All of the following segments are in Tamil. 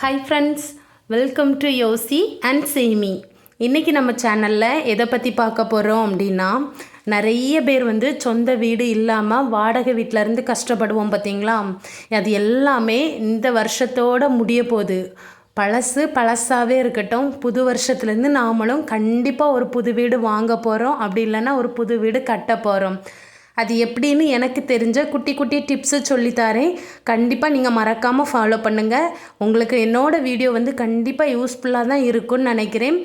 ஹாய் ஃப்ரெண்ட்ஸ் வெல்கம் டு யோசி அண்ட் சேமி இன்றைக்கி நம்ம சேனலில் எதை பற்றி பார்க்க போகிறோம் அப்படின்னா நிறைய பேர் வந்து சொந்த வீடு இல்லாமல் வாடகை வீட்டில் இருந்து கஷ்டப்படுவோம் பார்த்தீங்களா அது எல்லாமே இந்த வருஷத்தோட முடிய போகுது. பழசு பழசாகவே இருக்கட்டும் புது வருஷத்துலேருந்து நாமளும் கண்டிப்பாக ஒரு புது வீடு வாங்க போகிறோம் அப்படி இல்லைன்னா ஒரு புது வீடு கட்ட போகிறோம் அது எப்படின்னு எனக்கு தெரிஞ்ச குட்டி குட்டி டிப்ஸு சொல்லித்தாரேன் கண்டிப்பாக நீங்கள் மறக்காமல் ஃபாலோ பண்ணுங்கள் உங்களுக்கு என்னோடய வீடியோ வந்து கண்டிப்பாக யூஸ்ஃபுல்லாக தான் இருக்கும்னு நினைக்கிறேன்.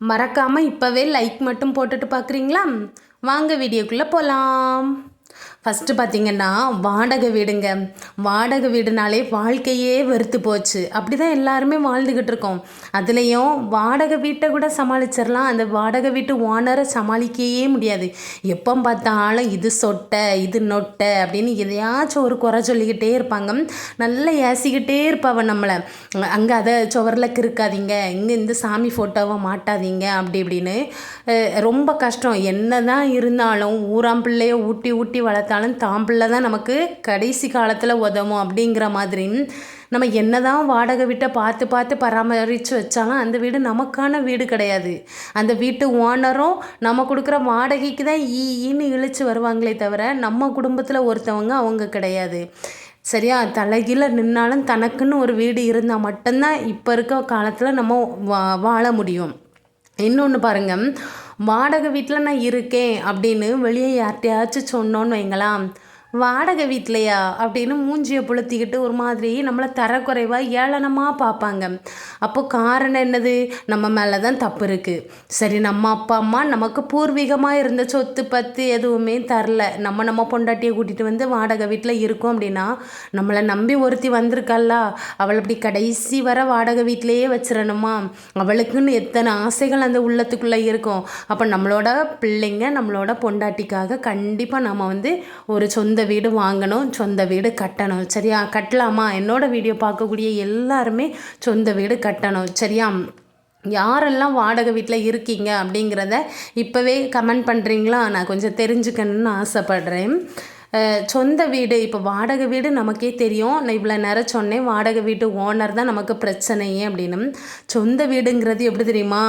மறக்காமல் இப்போவே லைக் மட்டும் போட்டுட்டு பார்க்குறீங்களா வாங்க வீடியோக்குள்ளே போகலாம் ஃபஸ்ட்டு பார்த்திங்கன்னா வாடகை வீடுங்க. வாடகை வீடுனாலே வாழ்க்கையே வெறுத்து போச்சு. அப்படி தான் எல்லாருமே வாழ்ந்துக்கிட்டு இருக்கோம். அதுலேயும் வாடகை வீட்டை கூட சமாளிச்சிடலாம். அந்த வாடகை வீட்டு ஓனரை சமாளிக்கவே முடியாது. எப்போ பார்த்தாலும் இது சொட்டை இது நொட்டை அப்படின்னு எதையாச்சும் ஒரு குறை சொல்லிக்கிட்டே இருப்பாங்க. நல்லா ஏசிக்கிட்டே இருப்பாவ நம்மளை. அங்கே அதை சுவரில் கிறுக்காதீங்க. இங்கே இந்த சாமி ஃபோட்டோவை மாட்டாதீங்க. அப்படி இப்படின்னு ரொம்ப கஷ்டம். என்ன தான் இருந்தாலும் ஊராம் பிள்ளைய ஊட்டி ஊட்டி வளர்த்து பார்த்தாலும் தான் பிள்ளை தான் நமக்கு கடைசி காலத்தில் உதவும் அப்படிங்கிற மாதிரி. நம்ம என்ன தான் வாடகை வீட்டை பார்த்து பார்த்து பராமரித்து வச்சாலும் அந்த வீடு நமக்கான வீடு கிடையாது. அந்த வீட்டு ஓனரும் நம்ம கொடுக்குற வாடகைக்கு தான் ஈன்னு இழுச்சு வருவாங்களே தவிர நம்ம குடும்பத்தில் ஒருத்தவங்க அவங்க கிடையாது. சரியா? தலைகீழ நின்னாலும் தனக்குன்னு ஒரு வீடு இருந்தால் மட்டும்தான் இப்போ இருக்க காலத்தில் நம்ம வா வாழ முடியும். இன்னொன்று பாருங்கள் வாடகை வீட்டில் நான் இருக்கேன் அப்படின்னு வெளியே யார்கிட்டயாச்சும் சொன்னோன்னு வைங்களேன். வாடகை வீட்லையா அப்படின்னு மூஞ்சியை புளுத்திக்கிட்டு ஒரு மாதிரி நம்மளை தரக்குறைவாக ஏளனமாக பார்ப்பாங்க. அப்போ காரணம் என்னது? நம்ம மேலே தான் தப்பு இருக்குது சரி நம்ம அப்பா அம்மா நமக்கு பூர்வீகமாக இருந்த சொத்து பத்து எதுவுமே தரல. நம்ம நம்ம பொண்டாட்டியை கூட்டிகிட்டு வந்து வாடகை வீட்டில் இருக்கோம் அப்படின்னா நம்மளை நம்பி ஒருத்தி வந்திருக்கல்ல அவள் அப்படி கடைசி வர வாடகை வீட்டிலேயே வச்சிடணுமா அவளுக்குன்னு எத்தனை ஆசைகள் அந்த உள்ளத்துக்குள்ளே இருக்கும். அப்போ நம்மளோட பிள்ளைங்க நம்மளோட பொண்டாட்டிக்காக கண்டிப்பாக நம்ம வந்து ஒரு சொந்த வீடு வாங்கணும் சொந்த வீடு கட்டணும். சரியா? கட்டலாமா? என்னோட வீடியோ பார்க்கக்கூடிய எல்லாருமே சொந்த வீடு கட்டணும். சரியா? யாரெல்லாம் வாடகை வீட்டில் இருக்கீங்க அப்படிங்கிறத இப்போவே கமெண்ட் பண்ணுறீங்களா நான் கொஞ்சம் தெரிஞ்சுக்கணும்னு ஆசைப்பட்றேன். சொந்த வீடு இப்போ வாடகை வீடு நமக்கே தெரியும். நான் இவ்வளோ நேரம் சொன்னேன். வாடகை வீட்டு ஓனர் தான் நமக்கு பிரச்சனையே அப்படின்னு. சொந்த வீடுங்கிறது எப்படி தெரியுமா?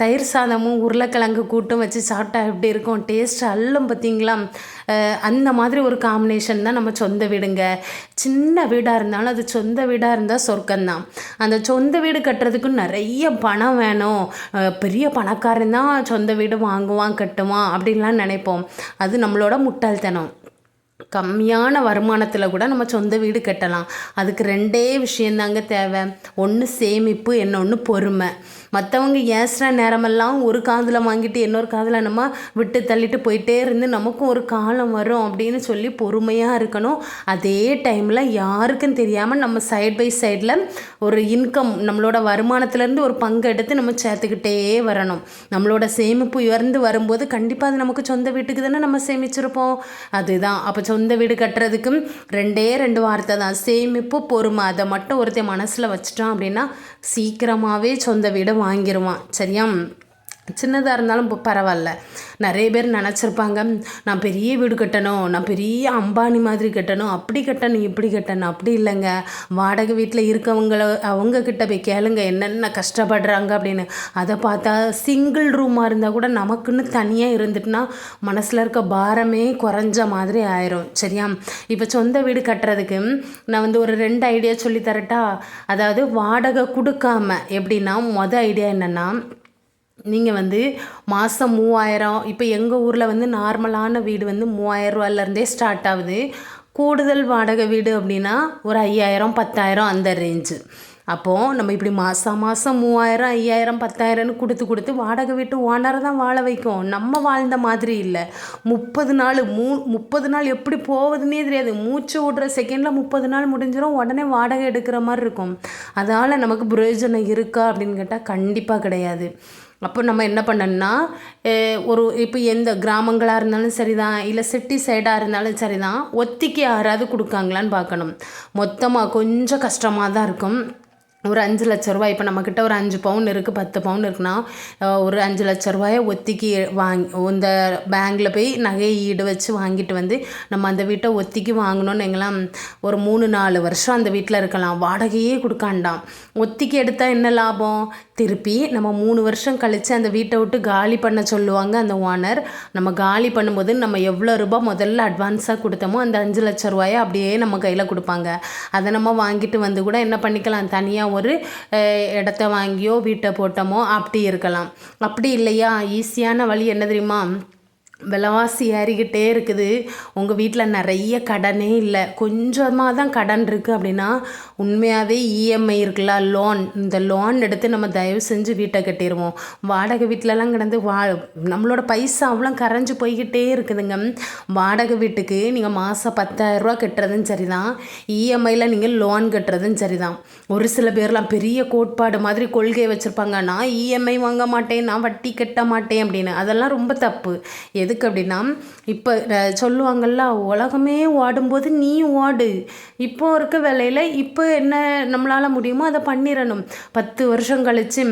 தயிர் சாதமும் உருளைக்கிழங்கு கூட்டும் வச்சு சாப்பிட்டா எப்படி இருக்கும்? டேஸ்ட் அல்லும் பார்த்தீங்களா அந்த மாதிரி ஒரு காம்பினேஷன் தான் நம்ம சொந்த வீடுங்க. சின்ன வீடாக இருந்தாலும் அது சொந்த வீடாக இருந்தால் சொர்க்கம்தான். அந்த சொந்த வீடு கட்டுறதுக்கு நிறைய பணம் வேணும். பெரிய பணக்காரன் தான் சொந்த வீடு வாங்குவான் கட்டுவான் அப்படின்லாம் நினைப்போம். அது நம்மளோட முட்டாள்தனம். கம்மியான வருமானத்தில் கூட நம்ம சொந்த வீடு கட்டலாம். அதுக்கு ரெண்டே விஷயந்தாங்க தேவை. ஒன்று சேமிப்பு இன்னொன்று பொறுமை. மற்றவங்க ஏசுகிற நேரமெல்லாம் ஒரு காதில் வாங்கிட்டு இன்னொரு காதில் நம்ம விட்டு தள்ளிட்டு போயிட்டே இருந்து நமக்கும் ஒரு காலம் வரும் அப்படின்னு சொல்லி பொறுமையாக இருக்கணும். அதே டைமில் யாருக்கும் தெரியாமல் நம்ம சைட் பை சைடில் ஒரு இன்கம் நம்மளோட வருமானத்துலேருந்து ஒரு பங்கு எடுத்து நம்ம சேர்த்துக்கிட்டே வரணும். நம்மளோட சேமிப்பு உயர்ந்து வரும்போது கண்டிப்பாக அது நமக்கு சொந்த வீட்டுக்கு தானே நம்ம சேமிச்சிருப்போம். அதுதான். அப்போ சொந்த வீடு கட்டுறதுக்கும் ரெண்டே ரெண்டு வார்த்தை தான். சேமிப்பு பொறுமை. அதை மட்டும் ஒருத்தன் மனசில் வச்சுட்டான் அப்படின்னா சீக்கிரமாகவே சொந்த வீடை வாங்கிடுவான் சரியா? சின்னதாக இருந்தாலும் இப்போ பரவாயில்ல. நிறைய பேர் நினச்சிருப்பாங்க நான் பெரிய வீடு கட்டணும் நான் பெரிய அம்பானி மாதிரி கட்டணும் அப்படி கட்டணும் இப்படி கட்டணும் அப்படி இல்லைங்க. வாடகை வீட்டில் இருக்கவங்கள அவங்கக்கிட்ட போய் கேளுங்க என்னென்ன கஷ்டப்படுறாங்க? அப்படின்னு. அதை பார்த்தா சிங்கிள் ரூமாக இருந்தால் கூட நமக்குன்னு தனியாக இருந்துட்டுனா மனசில் இருக்க பாரமே குறைஞ்ச மாதிரி ஆயிரும். சரியா? இப்போ சொந்த வீடு கட்டுறதுக்கு நான் வந்து ஒரு ரெண்டு ஐடியா சொல்லி தரட்டா? அதாவது வாடகை கொடுக்காம எப்படின்னா மொதல் ஐடியா என்னென்னா நீங்கள் வந்து மாதம் மூவாயிரம் இப்போ எங்கள் ஊரில் வந்து நார்மலான வீடு வந்து மூவாயிரம் ரூபாயிலேருந்தே ஸ்டார்ட் ஆகுது. கூடுதல் வாடகை வீடு அப்படின்னா ஒரு ஐயாயிரம் பத்தாயிரம் அந்த ரேஞ்சு அப்போது நம்ம இப்படி மாதம் மாதம் மூவாயிரம் ஐயாயிரம் பத்தாயிரம்னு கொடுத்து கொடுத்து வாடகை வீட்டு ஓனரை தான் வாழ வைக்கும். நம்ம வாழ்ந்த மாதிரி இல்லை. முப்பது நாள் மூ முப்பது நாள் எப்படி போகுதுன்னே தெரியாது. மூச்சு விடுற செகண்டில் முப்பது நாள் முடிஞ்சிடும் உடனே வாடகை எடுக்கிற மாதிரி இருக்கும். அதனால் நமக்கு பிரயோஜனம் இருக்கா அப்படின்னு கேட்டால் கண்டிப்பாக கிடையாது. அப்போ நம்ம என்ன பண்ணணும்னா ஒரு இப்போ எந்த கிராமங்களாக இருந்தாலும் சரிதான் இல்லை சிட்டி சைடாக இருந்தாலும் சரிதான் ஒத்திக்கு யாராவது கொடுக்காங்களான்னு பார்க்கணும். மொத்தமாக கொஞ்சம் கஷ்டமாக தான் இருக்கும். ஒரு அஞ்சு லட்ச ரூபாய். இப்போ நம்மக்கிட்ட ஒரு அஞ்சு பவுன் இருக்குது பத்து பவுன் இருக்குன்னா ஒரு அஞ்சு லட்ச ரூபாயை ஒத்திக்கி வாங்கி இந்த பேங்கில் போய் நகையை ஈடு வச்சு வாங்கிட்டு வந்து நம்ம அந்த வீட்டை ஒத்திக்கி வாங்கணும்னு எங்களாம் ஒரு மூணு நாலு வருஷம் அந்த வீட்டில் இருக்கலாம். வாடகையே கொடுக்காண்டாம். ஒத்திக்கி எடுத்தால் என்ன லாபம்? திருப்பி நம்ம மூணு வருஷம் கழித்து அந்த வீட்டை விட்டு காலி பண்ண சொல்லுவாங்க அந்த ஓனர் நம்ம காலி பண்ணும்போது நம்ம எவ்வளோ ரூபாய் முதல்ல அட்வான்ஸாக கொடுத்தோமோ அந்த அஞ்சு லட்ச ரூபாயை அப்படியே நம்ம கையில் கொடுப்பாங்க. அதை நம்ம வாங்கிட்டு வந்து கூட என்ன பண்ணிக்கலாம்? தனியாக ஒரு இடத்த வாங்கியோ வீட்டை போட்டோமோ அப்படி இருக்கலாம். அப்படி இல்லையா? ஈஸியான வழி என்ன தெரியுமா? விலைவாசி ஏறிக்கிட்டே இருக்குது. உங்கள் வீட்டில் நிறைய கடனே இல்லை. கொஞ்சமாக தான் கடன் இருக்குது அப்படின்னா உண்மையாகவே இஎம்ஐ இருக்குல்ல லோன் இந்த லோன் எடுத்து நம்ம தயவு செஞ்சு வீட்டை கட்டிடுவோம் வாடகை வீட்டிலலாம் கிடந்து வா நம்மளோட பைசா அவ்வளோ கரைஞ்சி போய்கிட்டே இருக்குதுங்க. வாடகை வீட்டுக்கு நீங்கள் மாதம் பத்தாயிரரூபா கட்டுறதும் சரி தான் இஎம்ஐயில் நீங்கள் லோன் கட்டுறதும் சரி தான் ஒரு சில பேர்லாம் பெரிய கோட்பாடு மாதிரி கொள்கை வச்சுருப்பாங்க. நான் இஎம்ஐ வாங்க மாட்டேன் நான் வட்டி கட்ட மாட்டேன் அப்படின்னு. அதெல்லாம் ரொம்ப தப்பு. எது எதுக்கு அப்படின்னா இப்போ சொல்லுவாங்கள்ல சொல்லுவாங்கல்ல உலகமே ஓடும்போது நீ ஓடு. இப்போ இருக்க வேலையில் இப்போ என்ன நம்மளால் முடியுமோ அதை பண்ணிடணும் பத்து வருஷம் கழிச்சு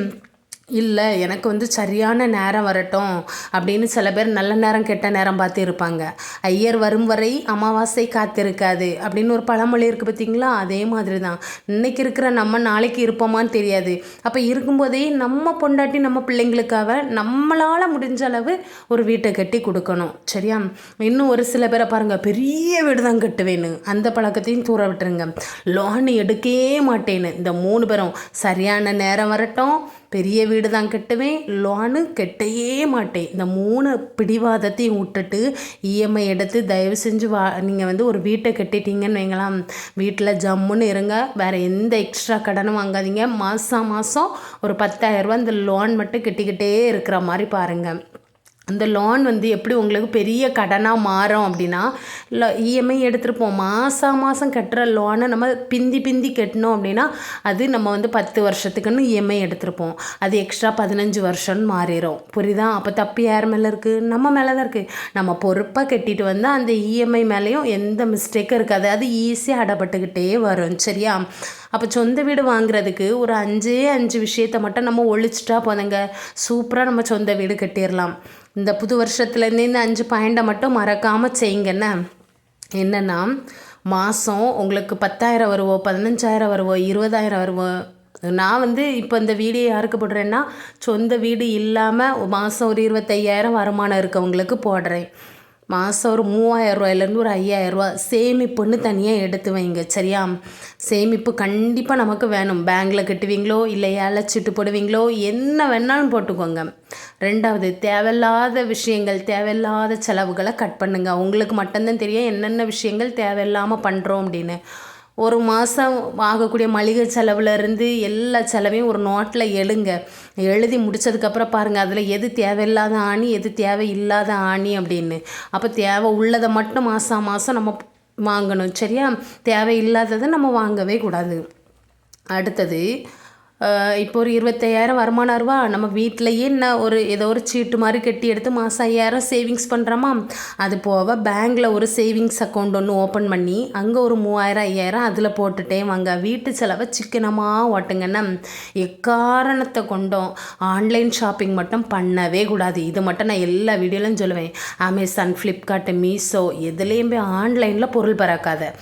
இல்லை எனக்கு வந்து சரியான நேரம் வரட்டும் அப்படின்னு சில பேர் நல்ல நேரம் கெட்ட நேரம் பார்த்து இருப்பாங்க ஐயர் வரும் வரை அமாவாசை காத்திருக்காது அப்படின்னு ஒரு பழமொழி இருக்குது பார்த்தீங்களா அதே மாதிரி தான் இன்னைக்கு இருக்கிற நம்ம நாளைக்கு இருப்போமான்னு தெரியாது. அப்போ இருக்கும்போதே நம்ம பொண்டாட்டி நம்ம பிள்ளைங்களுக்காக நம்மளால் முடிஞ்ச அளவு ஒரு வீட்டை கட்டி கொடுக்கணும். சரியா? இன்னும் ஒரு சில பேரை பாருங்கள் பெரிய வீடு தான் கட்டுவேன்னு. அந்த பழக்கத்தையும் தூர விட்டுருங்க. லோன் எடுக்கவே மாட்டேன்னு. இந்த மூணு பேரும் சரியான நேரம் வரட்டும் பெரிய வீடு தான் கட்டுவேன் லோனு கெட்டையே மாட்டேன். இந்த மூணு பிடிவாதத்தையும் விட்டுட்டு இஎம்ஐ எடுத்து தயவு செஞ்சு வா நீங்கள் வந்து ஒரு வீட்டை கட்டிட்டீங்கன்னு வைங்களாம் வீட்டில் ஜம்முன்னு இருங்க வேறு எந்த எக்ஸ்ட்ரா கடனும் வாங்காதீங்க. மாதம் மாதம் ஒரு பத்தாயிரரூபா இந்த லோன் மட்டும் கட்டிக்கிட்டே இருக்கிற மாதிரி பாருங்கள் அந்த லோன் வந்து எப்படி உங்களுக்கு பெரிய கடனாக மாறும் அப்படின்னா இஎம்ஐ எடுத்துருப்போம் மாதம் மாதம் கட்டுற லோனை நம்ம பிந்தி பிந்தி கட்டினோம் அப்படின்னா அது நம்ம வந்து பத்து வருஷத்துக்குன்னு இஎம்ஐ எடுத்திருப்போம் அது எக்ஸ்ட்ரா பதினஞ்சு வருஷம்னு மாறிடும் புரியுதா? அப்போ தப்பு யார் மேலே இருக்குது நம்ம மேலே தான் இருக்குது நம்ம பொறுப்பாக கட்டிட்டு வந்தால் அந்த இஎம்ஐ மேலேயும் எந்த மிஸ்டேக்கும் இருக்காது. அது ஈஸியாக அடப்பட்டுக்கிட்டே வரும். சரியா? அப்போ சொந்த வீடு வாங்குறதுக்கு ஒரு அஞ்சே அஞ்சு விஷயத்தை மட்டும் நம்ம ஒழிச்சிட்டா போதுங்க. சூப்பராக நம்ம சொந்த வீடு கட்டிடலாம் இந்த புது வருஷத்துலேருந்தே இந்த அஞ்சு பாயிண்டை மட்டும் மறக்காமல் செய்யுங்கண்ணே. என்னென்னா மாதம் உங்களுக்கு பத்தாயிரம் வருவோ பதினஞ்சாயிரம் வருவோ இருபதாயிரம் வருவோ நான் வந்து இப்போ இந்த வீடியோ யாருக்கு போடுறேன்னா சொந்த வீடு இல்லாமல் மாதம் ஒரு இருபத்தையாயிரம் வருமானம் இருக்கவங்களுக்கு போடுறேன். மாதம் ஒரு மூவாயிரரூவாயிலேருந்து ஒரு ஐயாயிரரூவா சேமிப்புன்னு தனியாக எடுத்து வைங்க சரியா? சேமிப்பு கண்டிப்பாக நமக்கு வேணும். பேங்க்கில் கட்டுவீங்களோ இல்லை ஏழைச்சிட்டு போடுவீங்களோ? என்ன வேணாலும் போட்டுக்கோங்க. ரெண்டாவது தேவையில்லாத விஷயங்கள் தேவையில்லாத செலவுகளை கட் பண்ணுங்கள் உங்களுக்கு மட்டும்தான் தெரியும் என்னென்ன விஷயங்கள் தேவையில்லாமல் பண்ணுறோம் அப்படின்னு. ஒரு மாதம் ஆகக்கூடிய மளிகை செலவுலேருந்து எல்லா செலவையும் ஒரு நோட்டில் எழுங்க. எழுதி முடிச்சதுக்கப்புறம் பாருங்கள் அதில் எது தேவையில்லாத ஆணி எது தேவையில்லாத ஆணி அப்படின்னு. அப்போ தேவை உள்ளதை மட்டும் மாதம் மாதம் நம்ம வாங்கணும் சரியா? தேவையில்லாததை நம்ம வாங்கவே கூடாது. அடுத்தது இப்போ ஒரு இருபத்தையாயிரம் வருமானம் ரூபா நம்ம வீட்டிலையே என்ன ஒரு ஏதோ ஒரு சீட்டு மாதிரி கட்டி எடுத்து மாதம் ஐயாயிரம் சேவிங்ஸ் பண்ணுறோமா அது போக பேங்க்கில் ஒரு சேவிங்ஸ் அக்கௌண்ட் ஒன்று ஓப்பன் பண்ணி அங்கே ஒரு மூவாயிரம் ஐயாயிரம் அதில் போட்டுட்டே வாங்க. வீட்டு செலவை சிக்கனமாக ஓட்டுங்கன்னா எக்காரணத்தை கொண்டோம் ஆன்லைன் ஷாப்பிங் மட்டும் பண்ணவே கூடாது. இது மட்டும் நான் எல்லா வீடியோலையும் சொல்லுவேன். அமேசான் ஃப்ளிப்கார்ட்டு மீஷோ எதுலேயும் போய் ஆன்லைனில் பொருள் பறக்காத.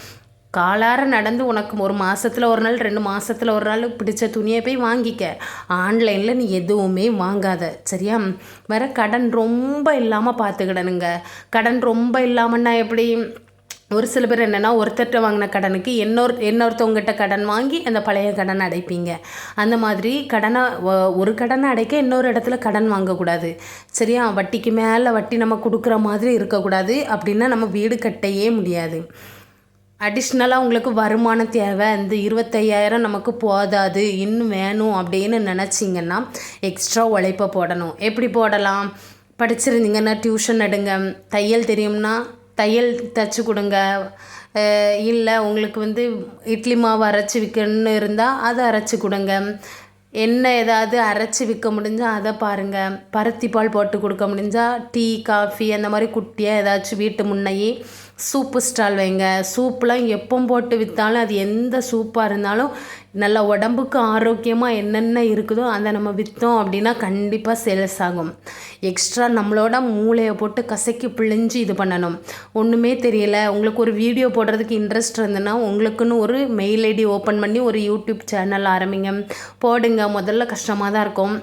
காலார நடந்து உனக்கு ஒரு மாதத்தில் ஒரு நாள் ரெண்டு மாதத்தில் ஒரு நாள் பிடிச்ச துணியை போய் வாங்கிக்க. ஆன்லைனில் நீ எதுவுமே வாங்காத. சரியா? வேற கடன் ரொம்ப இல்லாமல் பார்த்துக்கிடணுங்க கடன் ரொம்ப இல்லாமன்னா எப்படி? ஒரு சில பேர் என்னென்னா ஒருத்தர்கிட்ட வாங்கின கடனுக்கு இன்னொரு இன்னொருத்தவங்ககிட்ட கடன் வாங்கி அந்த பழைய கடன் அடைப்பீங்க. அந்த மாதிரி கடனை ஒரு கடனை அடைக்க இன்னொரு இடத்துல கடன் வாங்கக்கூடாது. சரியா? வட்டிக்கு மேலே வட்டி நம்ம கொடுக்குற மாதிரி இருக்கக்கூடாது. அப்படின்னா நம்ம வீடு கட்டையே முடியாது. அடிஷ்னலாக உங்களுக்கு வருமானம் தேவை. இந்த இருபத்தையாயிரம் நமக்கு போதாது. இன்னும் வேணும் அப்படின்னு நினச்சிங்கன்னா எக்ஸ்ட்ரா உழைப்பை போடணும். எப்படி போடலாம்? படிச்சிருந்தீங்கன்னா டியூஷன் எடுங்க. தையல் தெரியும்னா தையல் தைச்சி கொடுங்க. இல்லை உங்களுக்கு வந்து இட்லி மாவு அரைச்சி விற்கணும்னு இருந்தால் அதை அரைச்சி கொடுங்க. என்ன ஏதாவது அரைச்சி விற்க முடிஞ்சால் அதை பாருங்கள் பருத்தி பால் போட்டு கொடுக்க முடிஞ்சால் டீ காஃபி அந்த மாதிரி குட்டியாக ஏதாச்சும் வீட்டு முன்னையே சூப்பு ஸ்டால் வைங்க. சூப்பெலாம் எப்போ போட்டு விற்றாலும் அது எந்த சூப்பாக இருந்தாலும் நல்ல உடம்புக்கு ஆரோக்கியமாக என்னென்ன இருக்குதோ அதை நம்ம விற்றோம் அப்படின்னா கண்டிப்பாக சேல்ஸ் ஆகும். எக்ஸ்ட்ரா நம்மளோட மூளையை போட்டு கசக்கி பிழிஞ்சு இது பண்ணணும். ஒன்றுமே தெரியல. உங்களுக்கு ஒரு வீடியோ போடுறதுக்கு இன்ட்ரெஸ்ட் இருந்ததுன்னா உங்களுக்குன்னு ஒரு மெயில் ஐடி ஓப்பன் பண்ணி ஒரு யூடியூப் சேனல் ஆரம்பிங்க. போடுங்க. முதல்ல கஷ்டமாக தான் இருக்கும்.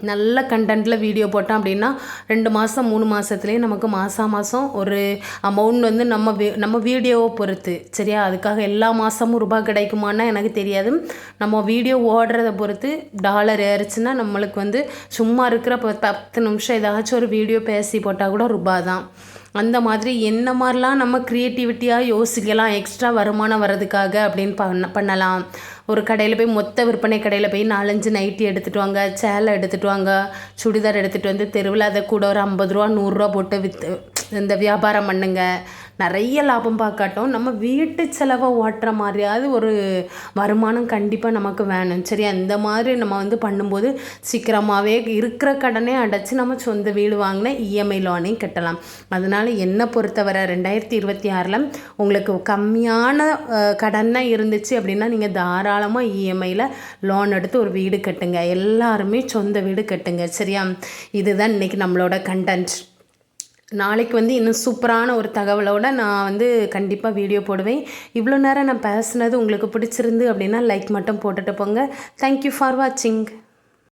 நல்ல கண்டென்ட்டில் வீடியோ போட்டோம் அப்படின்னா ரெண்டு மாதம் மூணு மாதத்துலேயே நமக்கு மாதம் மாதம் ஒரு அமௌண்ட் வந்து நம்ம வி நம்ம வீடியோவை பொறுத்து சரியா? அதுக்காக எல்லா மாதமும் ரூபாய் கிடைக்குமான்னா எனக்கு தெரியாது. நம்ம வீடியோ ஓடுறத பொறுத்து டாலர் ஏறிச்சுன்னா நம்மளுக்கு வந்து சும்மா இருக்கிற ப- பத்து நிமிஷம் ஏதாச்சும் ஒரு வீடியோ பேசி போட்டால் கூட ரூபாய் தான். அந்த மாதிரி என்ன மாதிரிலாம் நம்ம க்ரியேட்டிவிட்டியாக யோசிக்கலாம் எக்ஸ்ட்ரா வருமானம் வர்றதுக்காக அப்படின்னு பண்ண பண்ணலாம். ஒரு கடையில் போய் மொத்த விற்பனை கடையில் போய் நாலஞ்சு நைட்டி எடுத்துகிட்டு வாங்க சேலை எடுத்துகிட்டு வாங்க சுடிதார் எடுத்துகிட்டு வந்து தெருவில் அதை கூட ஒரு ஐம்பது ரூபா நூறுரூவா போட்டு விற்று இந்த வியாபாரம் பண்ணுங்க. நிறைய லாபம் பார்க்காட்டும். நம்ம வீட்டு செலவை ஓட்டுற மாதிரியாவது ஒரு வருமானம் கண்டிப்பாக நமக்கு வேணும். சரி அந்த மாதிரி நம்ம வந்து பண்ணும்போது சீக்கிரமாகவே இருக்கிற கடனே அடைச்சி நம்ம சொந்த வீடு வாங்கின இஎம்ஐ லோனையும் கட்டலாம். அதனால் என்னை பொறுத்தவரை ரெண்டாயிரத்தி இருபத்தி ஆறில் உங்களுக்கு கம்மியான கடனாக இருந்துச்சு அப்படின்னா நீங்கள் தாராளமாக இஎம்ஐயில் லோன் எடுத்து ஒரு வீடு கட்டுங்க. எல்லாருமே சொந்த வீடு கட்டுங்க. சரியா? இதுதான் இன்றைக்கி நம்மளோட கண்டென்ட் நாளைக்கு வந்து இன்னும் சூப்பரான ஒரு தகவலோட நான் வந்து கண்டிப்பாக வீடியோ போடுவேன். இவ்வளோ நேரம் நான் பேசுனது உங்களுக்கு பிடிச்சிருந்து அப்படின்னா லைக் மட்டும் போட்டுட்டு போங்க. தேங்க்யூ ஃபார் வாட்சிங்